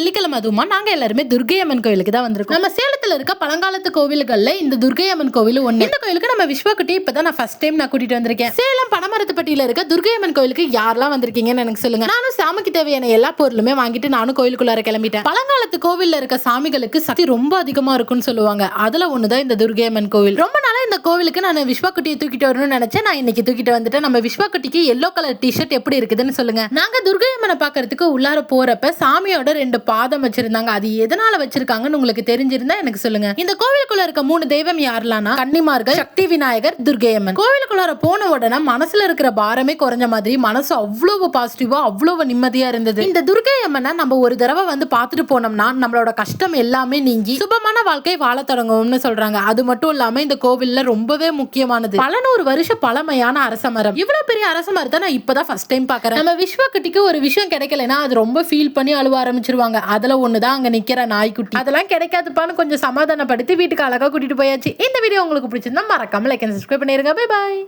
வெள்ளிக்கிழமை அதுவுமா? நாங்க எல்லாருமே துர்கை அம்மன் தான் வந்திருக்கோம். நம்ம சேலத்துல இருக்க பழங்காலத்து கோவில்கள்ல இந்த துர்கை அம்மன் கோவில் ஒண்ணு. இந்த கோயிலுக்கு நம்ம விஸ்வக்குட்டி இப்பதான் நான் ஃபர்ஸ்ட் டைம் நான் கூட்டிட்டு வந்திருக்கேன். சேலம் பனமரத்துப்பட்டியில இருக்க துர்கை அம்மன் கோயிலுக்கு யாரெல்லாம் வந்திருக்கீங்கன்னு எனக்கு சொல்லுங்க. நானும் சாமிக்கு தேவையான எல்லா பொருளுமே வாங்கிட்டு நானும் கோயிலுக்குள்ளார கிளம்பிட்டேன். பழங்காலத்து கோவில்ல இருக்க சாமிகளுக்கு சக்தி ரொம்ப அதிகமா இருக்கும்னு சொல்லுவாங்க. அதுல ஒண்ணுதான் இந்த துர்கை அம்மன் கோவில். ரொம்ப நாளா இந்த கோவிலுக்கு நான் விஸ்வாக்குட்டியை தூக்கிட்டு வரணும்னு நினைச்சேன். நான் இன்னைக்கு தூக்கிட்டு வந்துட்டேன். நம்ம விஸ்வக்குட்டிக்கு எல்லோ கலர் டிஷர்ட் எப்படி இருக்குதுன்னு சொல்லுங்க. நாங்க துர்கை அம்மனை பாக்குறதுக்கு உள்ளார போறப்ப சாமியோட ரெண்டு பாதம் வச்சிருந்தாங்க. அது எதனால வச்சிருக்காங்கன்னு உங்களுக்கு தெரிஞ்சிருந்தா எனக்கு சொல்லுங்க. இந்த கோவிலுக்குள்ள இருக்க மூணு தெய்வம் யாரெல்லாம்னா கன்னிமார்கள் சக்தி விநாயகர் துர்கை அம்மன் கோவிலுக்குள்ளார போன உடனே மனசுல இருக்கிற பாரமே குறைஞ்ச மாதிரி மனசு அவ்வளவு பாசிட்டிவா அவ்வளவு நிம்மதியா இருந்தது. இந்த துர்கை அம்மனை நம்ம ஒரு தடவை வந்து பார்த்துட்டு போனோம்னா நம்மளோட கஷ்டம் எல்லாமே நீங்கி சுபமான வாழ்க்கை வாழ தொடங்குவோம்னு சொல்றாங்க. அது மட்டும் இல்லாம இந்த கோவில் கோவில்ல ரொம்பவே முக்கியமானது. பல நூறு வருஷ பழமையான அரச மரம். இவ்வளவு பெரிய அரச மரத்தை நான் இப்பதான் ஃபர்ஸ்ட் டைம் பாக்குறேன் நம்ம விஸ்வக்குட்டிக்கு ஒரு விஷயம் கிடைக்கலனா அது ரொம்ப ஃபீல் பண்ணி அழுவ ஆரம்பிச்சிருவாங்க. அதுல ஒண்ணுதான் அங்க நிக்கிற நாய்க்குட்டி. அதெல்லாம் கிடைக்காதுப்பான்னு கொஞ்சம் சமாதானப்படுத்தி வீட்டுக்கு அழகா கூட்டிட்டு போயாச்சு. இந்த வீடியோ உங்களுக்கு பிடிச்சிருந்தா மறக்காம லைக் அண்ட் சப்ஸ்கிரைப் பண்ணிருங்க. Bye bye